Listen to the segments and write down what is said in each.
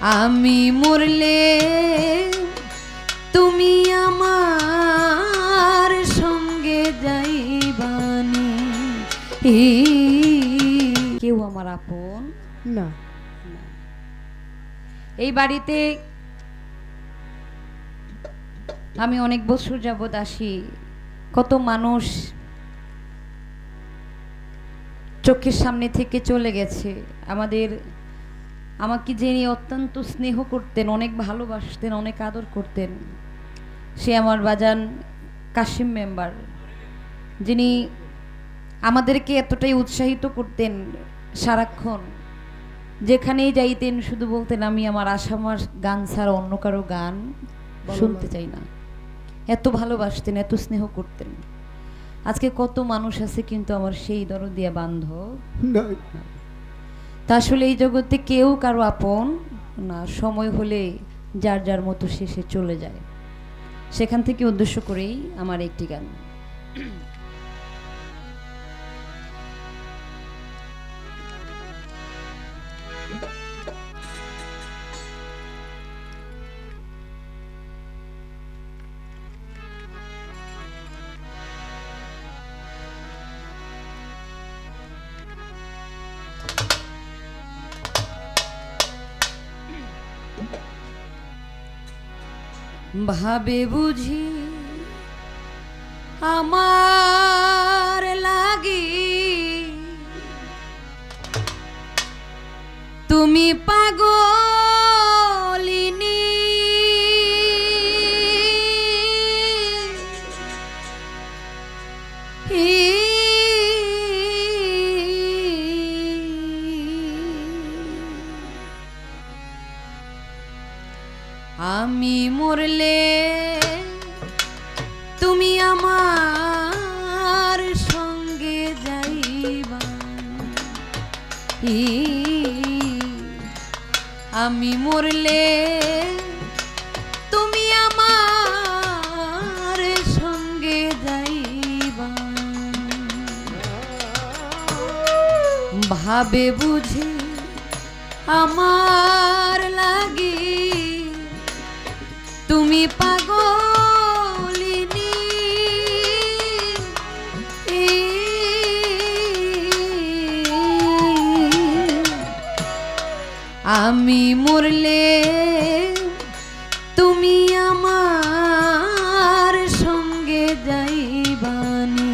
আমি মরলে তুমি আমার সঙ্গে যাইবানি। কেউ আমার আপন? না। এই বাড়িতে আমি অনেক বছর যাবৎ আসি। কত মানুষ চোখের সামনে থেকে চলে গেছে। আমাদের আমাকে যিনি অত্যন্ত স্নেহ করতেন অনেক ভালোবাসতেন অনেক আদর করতেন সে আমার বাজান কাশিম মেম্বার যিনি আমাদেরকে এতটাই উৎসাহিত করতেন সারাক্ষণ। যেখানেই যাইতেন শুধু বলতেন আমি আমার আসামার গান ছাড়া অন্য কারও গান শুনতে চাই না। এত ভালোবাসতেন এত স্নেহ করতেন। আজকে কত মানুষ আছে কিন্তু আমার সেই দরদিয়া বান্ধব। তা আসলে এই জগতে কেউ কারও আপন না, সময় হলে যার যার মতো শেষে চলে যায়। সেখান থেকে উদ্দেশ্য করেই আমার একটি গান। ভাবে বুঝি আমার লাগি। তুমি পাগলিনী আমার সঙ্গে যাইবা। আমি মরলে তুমি আমার সঙ্গে যাইবা। ভাবে বুঝি আমার লাগি, তুমি পাগলিনী আমি মরলে তুমি আমার সঙ্গে যাইবানি।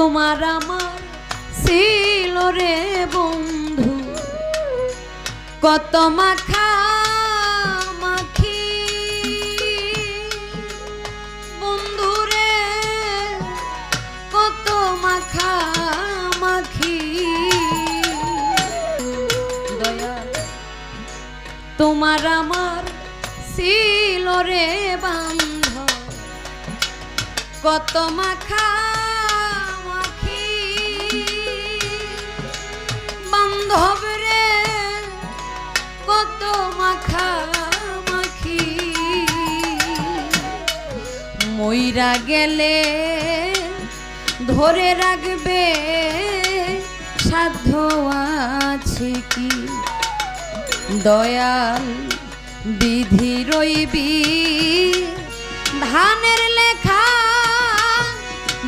তোমার আমার ছিল রে বন্ধু। কত মাখা মাখি। বন্ধু রে, কত মাখা মাখি। দয়া, তোমার আমার ছিল রে বান্ধব। কত মাখা বান্ধব কত মাখা মাখি। মইরা গেলে ধরে রাখবে। সাধ্য আছে কি? দয়াল বিধি রইবি। ধানের লেখা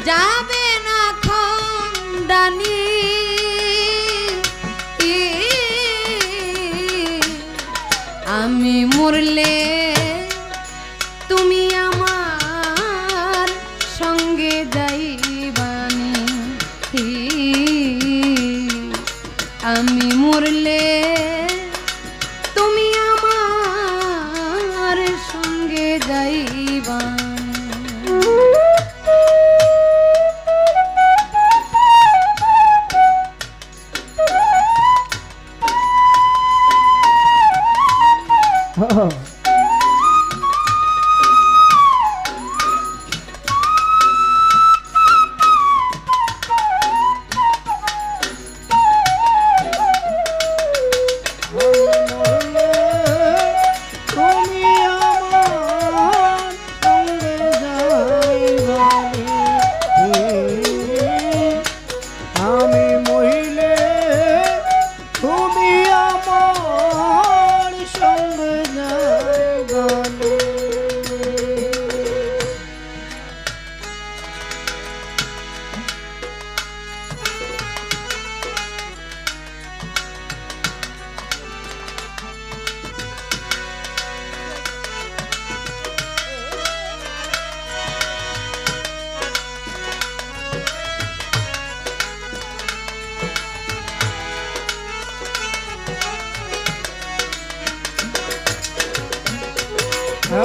যাবে না খন্ডানি সঙ্গে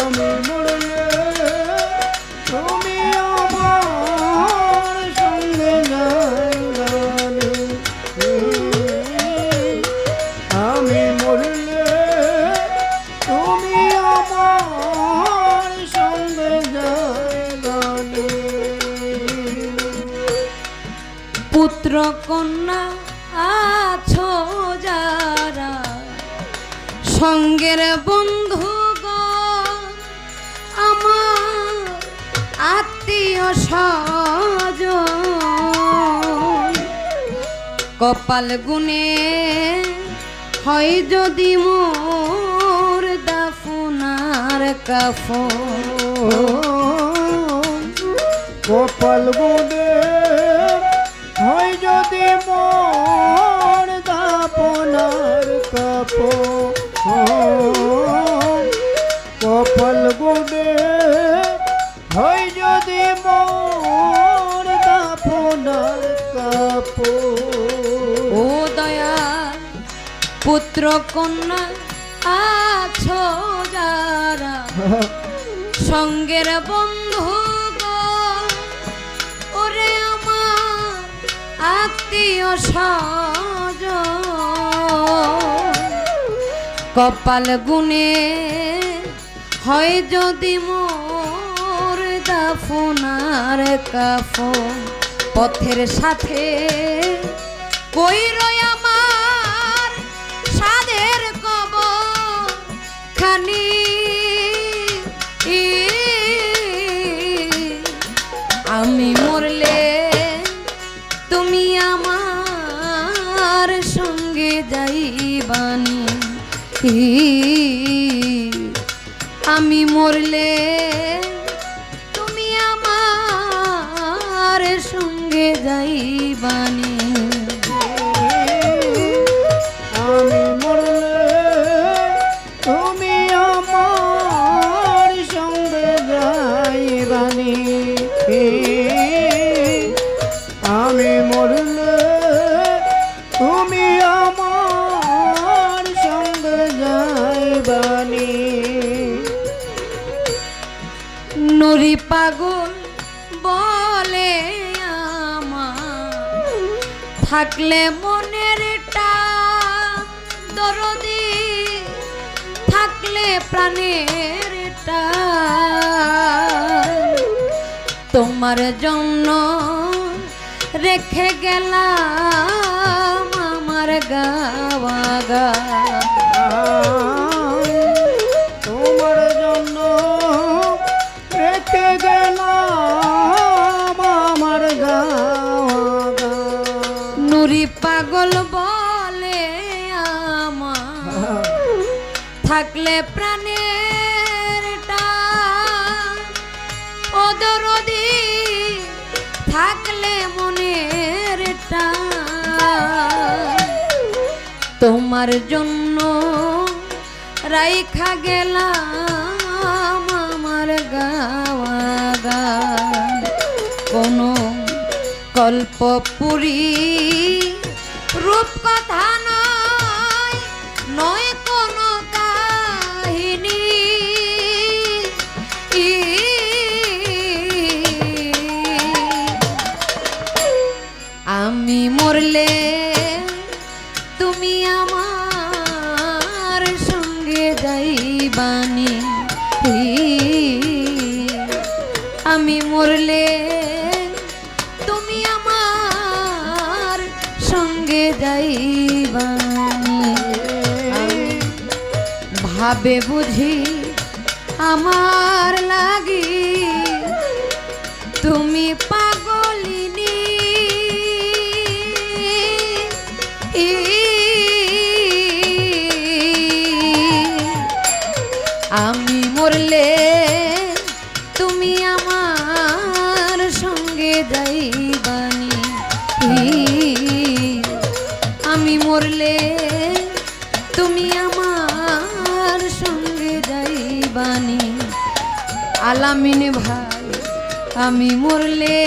আমি মরলে তুমি আমার সঙ্গে যাইবানি আমি মরলে কন্যা স্বজ কপাল গুনে হয় যদি মোর দাফনার কাফন। কপাল গুনে হয় যদি মন দাপনার কাপ পুত্র কন্যা আছো যারা সঙ্গের বন্ধু ওরে আমার আত্মীয় স্বজ কপাল গুনে হয় যদি মোর দাফনার কাফন। পথের সাথে কই রয় খানি আমি মরলে তুমি আমার সঙ্গে যাইবানি। আমি মরলে তুমি আমার সঙ্গে যাইবানি। থাকলে মনের দরদি থাকলে প্রাণের তোমার জন্য রেখে গেলাম আমার গাওয়া গা থাকলে মনের তোমার জন্য রাইখা গেলাম আমার গাওয়া কোনো কল্পপুরী রূপ আমি মরলে তুমি আমার সঙ্গে যাইবানি ভাবে বুঝি আমার লাগি। তুমি যাইবানি আলামিন ভাই আমি মরলে